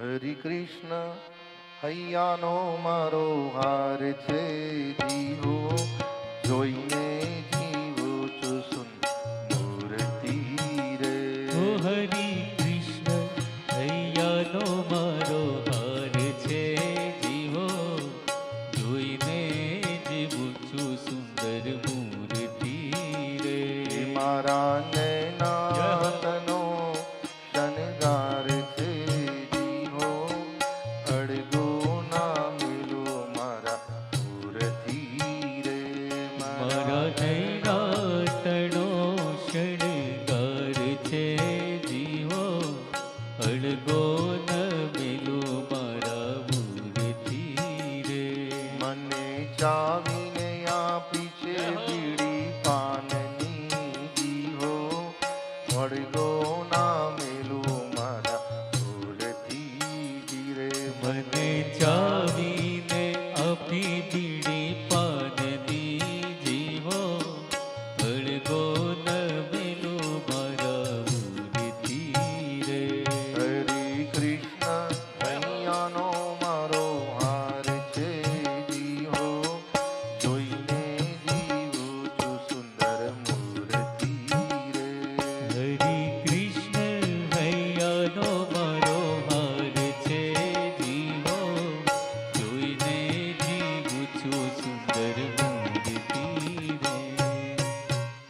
હરે કૃષ્ણ હૈયાનો મારો હાર છે જીવો. જોઈને જીવો છું સુન મૂર્તિ રે હરી કૃષ્ણ હૈયાનો મારો હાર છે જીવો. જોઈને જીવું છું સુંદર મૂર્તિ રે. મારા નૈનાતનો મને ચાવીને આપી છે